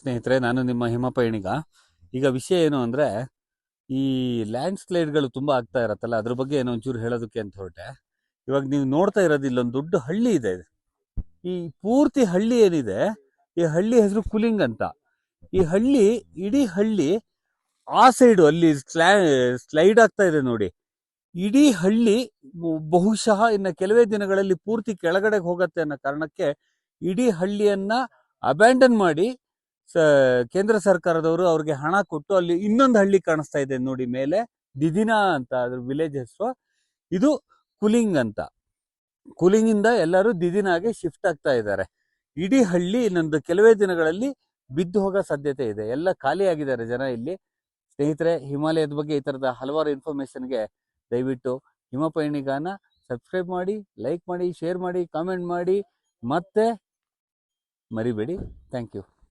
ಸ್ನೇಹಿತರೆ, ನಾನು ನಿಮ್ಮ ಹಿಮಪಯಣಿಗ. ಈಗ ವಿಷಯ ಏನು ಅಂದರೆ, ಈ ಲ್ಯಾಂಡ್ ಸ್ಲೈಡ್ಗಳು ತುಂಬ ಆಗ್ತಾ ಇರತ್ತಲ್ಲ, ಅದ್ರ ಬಗ್ಗೆ ಏನೋ ಒಂಚೂರು ಹೇಳೋದಕ್ಕೆ ಅಂತ ಹೊರಟೆ. ಇವಾಗ ನೀವು ನೋಡ್ತಾ ಇರೋದು ಇಲ್ಲೊಂದು ದೊಡ್ಡ ಹಳ್ಳಿ ಇದೆ ಈ ಪೂರ್ತಿ ಹಳ್ಳಿ ಏನಿದೆ, ಈ ಹಳ್ಳಿ ಹೆಸರು ಕುಲಿಂಗ್ ಅಂತ. ಈ ಹಳ್ಳಿ, ಇಡೀ ಹಳ್ಳಿ ಆ ಸೈಡು ಅಲ್ಲಿ ಸ್ಲೈಡ್ ಆಗ್ತಾ ಇದೆ ನೋಡಿ. ಇಡೀ ಹಳ್ಳಿ ಬಹುಶಃ ಇನ್ನು ಕೆಲವೇ ದಿನಗಳಲ್ಲಿ ಪೂರ್ತಿ ಕೆಳಗಡೆಗೆ ಹೋಗತ್ತೆ ಅನ್ನೋ ಕಾರಣಕ್ಕೆ ಇಡೀ ಹಳ್ಳಿಯನ್ನ ಅಬ್ಯಾಂಡನ್ ಮಾಡಿ ಕೇಂದ್ರ ಸರ್ಕಾರದವರು ಅವ್ರಿಗೆ ಹಣ ಕೊಟ್ಟು ಅಲ್ಲಿ ಇನ್ನೊಂದು ಹಳ್ಳಿ ಕಾಣಿಸ್ತಾ ಇದೆ ನೋಡಿ ಮೇಲೆ. ದಿದಿನಾ ಅಂತ ಅದ್ರ ವಿಲೇಜ್ ಹೆಸರು. ಇದು ಕುಲಿಂಗ್ ಅಂತ. ಕುಲಿಂಗ್ ಇಂದ ಎಲ್ಲರೂ ದಿದಿನಾಗೆ ಶಿಫ್ಟ್ ಆಗ್ತಾ ಇದ್ದಾರೆ. ಇಡೀ ಹಳ್ಳಿ ಇನ್ನೊಂದು ಕೆಲವೇ ದಿನಗಳಲ್ಲಿ ಬಿದ್ದು ಹೋಗೋ ಸಾಧ್ಯತೆ ಇದೆ. ಎಲ್ಲ ಖಾಲಿ ಆಗಿದ್ದಾರೆ ಜನ ಇಲ್ಲಿ. ಸ್ನೇಹಿತರೆ, ಹಿಮಾಲಯದ ಬಗ್ಗೆ ಈ ತರದ ಹಲವಾರು ಇನ್ಫಾರ್ಮೇಶನ್ಗೆ ದಯವಿಟ್ಟು ಹಿಮಪಯಣಿಗಾನ ಸಬ್ಸ್ಕ್ರೈಬ್ ಮಾಡಿ ಲೈಕ್ ಮಾಡಿ ಶೇರ್ ಮಾಡಿ ಕಾಮೆಂಟ್ ಮಾಡಿ. ಮತ್ತೆ ಮರಿಬೇಡಿ. Thank you